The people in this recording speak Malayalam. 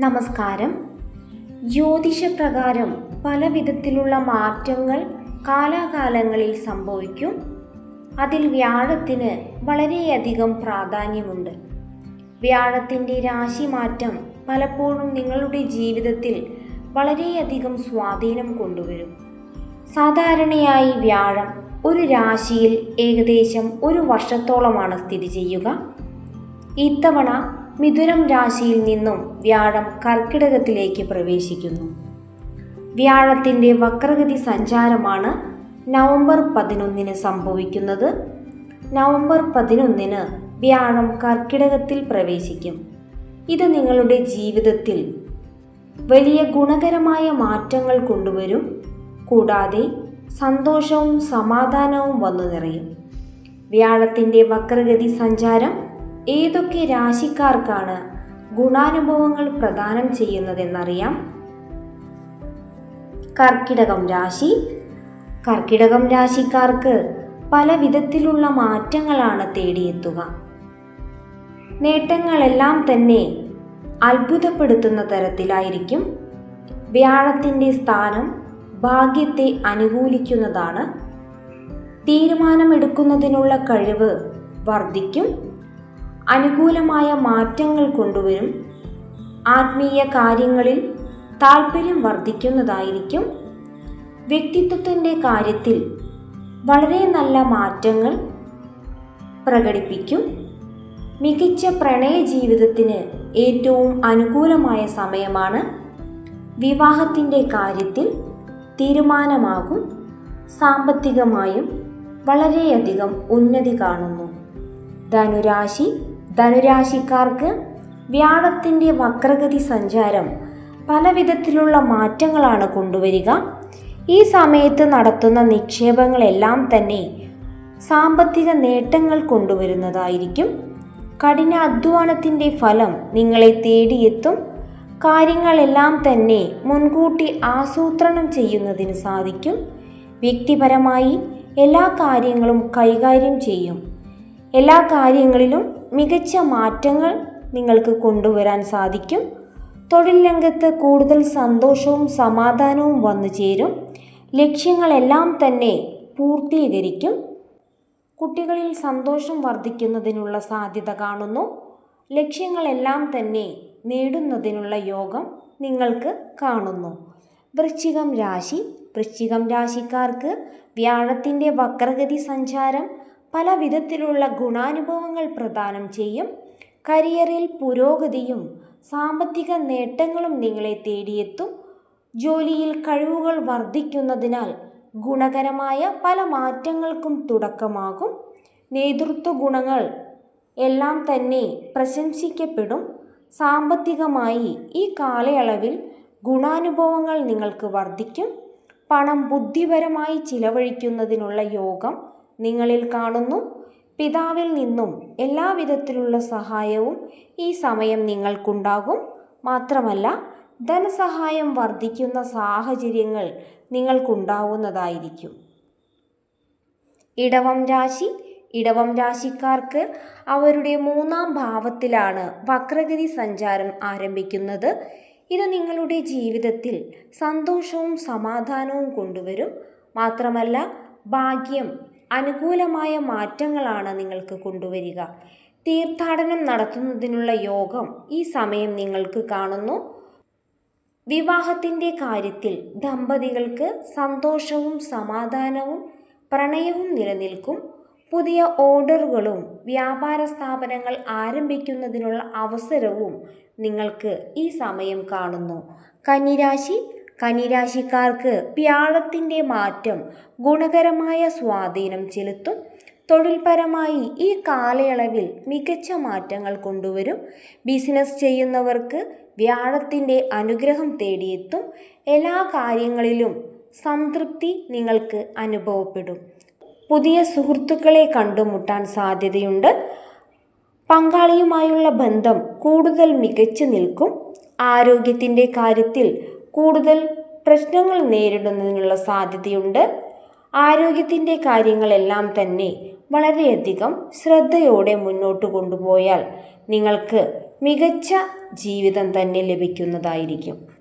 നമസ്കാരം. ജ്യോതിഷപ്രകാരം പല വിധത്തിലുള്ള മാറ്റങ്ങൾ കാലാകാലങ്ങളിൽ സംഭവിക്കും. അതിൽ വ്യാഴത്തിന് വളരെയധികം പ്രാധാന്യമുണ്ട്. വ്യാഴത്തിന്റെ രാശിമാറ്റം പലപ്പോഴും നിങ്ങളുടെ ജീവിതത്തിൽ വളരെയധികം സ്വാധീനം കൊണ്ടുവരും. സാധാരണയായി വ്യാഴം ഒരു രാശിയിൽ ഏകദേശം ഒരു വർഷത്തോളമാണ് സ്ഥിതി ചെയ്യുക. ഇത്തവണ മിഥുനം രാശിയിൽ നിന്നും വ്യാഴം കർക്കിടകത്തിലേക്ക് പ്രവേശിക്കുന്നു. വ്യാഴത്തിന്റെ വക്രഗതി സഞ്ചാരമാണ് നവംബർ പതിനൊന്നിന് സംഭവിക്കുന്നത്. നവംബർ പതിനൊന്നിന് വ്യാഴം കർക്കിടകത്തിൽ പ്രവേശിക്കും. ഇത് നിങ്ങളുടെ ജീവിതത്തിൽ വലിയ ഗുണകരമായ മാറ്റങ്ങൾ കൊണ്ടുവരും. കൂടാതെ സന്തോഷവും സമാധാനവും വന്നു നിറയും. വ്യാഴത്തിന്റെ വക്രഗതി സഞ്ചാരം ഏതൊക്കെ രാശിക്കാർക്കാണ് ഗുണാനുഭവങ്ങൾ പ്രദാനം ചെയ്യുന്നതെന്നറിയാം? കർക്കിടകം രാശി. കർക്കിടകം രാശിക്കാർക്ക് പല വിധത്തിലുള്ള മാറ്റങ്ങളാണ് തേടിയെത്തുക. നേട്ടങ്ങളെല്ലാം തന്നെ അത്ഭുതപ്പെടുത്തുന്ന തരത്തിലായിരിക്കും. വ്യാഴത്തിന്റെ സ്ഥാനം ഭാഗ്യത്തെ അനുകൂലിക്കുന്നതാണ്. തീരുമാനമെടുക്കുന്നതിനുള്ള കഴിവ് വർദ്ധിക്കും. അനുകൂലമായ മാറ്റങ്ങൾ കൊണ്ടുവരും. ആത്മീയ കാര്യങ്ങളിൽ താല്പര്യം വർദ്ധിക്കുന്നതായിരിക്കും. വ്യക്തിത്വത്തിന്റെ കാര്യത്തിൽ വളരെ നല്ല മാറ്റങ്ങൾ പ്രകടിപ്പിക്കും. മികച്ച പ്രണയ ജീവിതത്തിന് ഏറ്റവും അനുകൂലമായ സമയമാണ്. വിവാഹത്തിന്റെ കാര്യത്തിൽ തീരുമാനമാകും. സാമ്പത്തികമായും വളരെയധികം ഉന്നതി കാണുന്നു. ധനുരാശി ധനുരാശിക്കാർക്ക് വ്യാഴത്തിന്റെ വക്രഗതി സഞ്ചാരം പല വിധത്തിലുള്ള മാറ്റങ്ങളാണ് കൊണ്ടുവരിക. ഈ സമയത്ത് നടത്തുന്ന നിക്ഷേപങ്ങളെല്ലാം തന്നെ സാമ്പത്തിക നേട്ടങ്ങൾ കൊണ്ടുവരുന്നതായിരിക്കും. കഠിന അധ്വാനത്തിന്റെ ഫലം നിങ്ങളെ തേടിയെത്തും. കാര്യങ്ങളെല്ലാം തന്നെ മുൻകൂട്ടി ആസൂത്രണം ചെയ്യുന്നതിന് സാധിക്കും. വ്യക്തിപരമായി എല്ലാ കാര്യങ്ങളും കൈകാര്യം ചെയ്യും. എല്ലാ കാര്യങ്ങളിലും മികച്ച മാറ്റങ്ങൾ നിങ്ങൾക്ക് കൊണ്ടുവരാൻ സാധിക്കും. തൊഴിൽ രംഗത്ത് കൂടുതൽ സന്തോഷവും സമാധാനവും വന്നു ചേരും. ലക്ഷ്യങ്ങളെല്ലാം തന്നെ പൂർത്തീകരിക്കും. കുട്ടികളിൽ സന്തോഷം വർദ്ധിക്കുന്നതിനുള്ള സാധ്യത കാണുന്നു. ലക്ഷ്യങ്ങളെല്ലാം തന്നെ നേടുന്നതിനുള്ള യോഗം നിങ്ങൾക്ക് കാണുന്നു. വൃശ്ചികം രാശി. വൃശ്ചികം രാശിക്കാർക്ക് വ്യാഴത്തിന്റെ വക്രഗതി സഞ്ചാരം പല വിധത്തിലുള്ള ഗുണാനുഭവങ്ങൾ പ്രദാനം ചെയ്യും. കരിയറിൽ പുരോഗതിയും സാമ്പത്തിക നേട്ടങ്ങളും നിങ്ങളെ തേടിയെത്തും. ജോലിയിൽ കഴിവുകൾ വർദ്ധിക്കുന്നതിനാൽ ഗുണകരമായ പല മാറ്റങ്ങൾക്കും തുടക്കമാകും. നേതൃത്വ ഗുണങ്ങൾ എല്ലാം തന്നെ പ്രശംസിക്കപ്പെടും. സാമ്പത്തികമായി ഈ കാലയളവിൽ ഗുണാനുഭവങ്ങൾ നിങ്ങൾക്ക് വർദ്ധിക്കും. പണം ബുദ്ധിപരമായി ചിലവഴിക്കുന്നതിനുള്ള യോഗം നിങ്ങളിൽ കാണുന്നു. പിതാവിൽ നിന്നും എല്ലാവിധത്തിലുള്ള സഹായവും ഈ സമയം നിങ്ങൾക്കുണ്ടാകും. മാത്രമല്ല ധനസഹായം വർദ്ധിക്കുന്ന സാഹചര്യങ്ങൾ നിങ്ങൾക്കുണ്ടാവുന്നതായിരിക്കും. ഇടവം രാശി. ഇടവം രാശിക്കാർക്ക് അവരുടെ മൂന്നാം ഭാവത്തിലാണ് വക്രഗതി സഞ്ചാരം ആരംഭിക്കുന്നത്. ഇത് നിങ്ങളുടെ ജീവിതത്തിൽ സന്തോഷവും സമാധാനവും കൊണ്ടുവരും. മാത്രമല്ല ഭാഗ്യം അനുകൂലമായ മാറ്റങ്ങളാണ് നിങ്ങൾക്ക് കൊണ്ടുവരിക. തീർത്ഥാടനം നടത്തുന്നതിനുള്ള യോഗം ഈ സമയം നിങ്ങൾക്ക് കാണുന്നു. വിവാഹത്തിന്റെ കാര്യത്തിൽ ദമ്പതികൾക്ക് സന്തോഷവും സമാധാനവും പ്രണയവും നിലനിൽക്കും. പുതിയ ഓർഡറുകളും വ്യാപാര സ്ഥാപനങ്ങൾ ആരംഭിക്കുന്നതിനുള്ള അവസരവും നിങ്ങൾക്ക് ഈ സമയം കാണുന്നു. കന്നിരാശി കന്നിരാശിക്കാർക്ക് വ്യാഴത്തിന്റെ മാറ്റം ഗുണകരമായ സ്വാധീനം ചെലുത്തും. തൊഴിൽപരമായി ഈ കാലയളവിൽ മികച്ച മാറ്റങ്ങൾ കൊണ്ടുവരും. ബിസിനസ് ചെയ്യുന്നവർക്ക് വ്യാഴത്തിന്റെ അനുഗ്രഹം തേടിയെത്തും. എല്ലാ കാര്യങ്ങളിലും സംതൃപ്തി നിങ്ങൾക്ക് അനുഭവപ്പെടും. പുതിയ സുഹൃത്തുക്കളെ കണ്ടുമുട്ടാൻ സാധ്യതയുണ്ട്. പങ്കാളിയുമായുള്ള ബന്ധം കൂടുതൽ മികച്ചു നിൽക്കും. ആരോഗ്യത്തിന്റെ കാര്യത്തിൽ കൂടുതൽ പ്രശ്നങ്ങൾ നേരിടുന്നതിനുള്ള സാധ്യതയുണ്ട്. ആരോഗ്യത്തിന്റെ കാര്യങ്ങളെല്ലാം തന്നെ വളരെയധികം ശ്രദ്ധയോടെ മുന്നോട്ട് കൊണ്ടുപോയാൽ നിങ്ങൾക്ക് മികച്ച ജീവിതം തന്നെ ലഭിക്കുന്നതായിരിക്കും.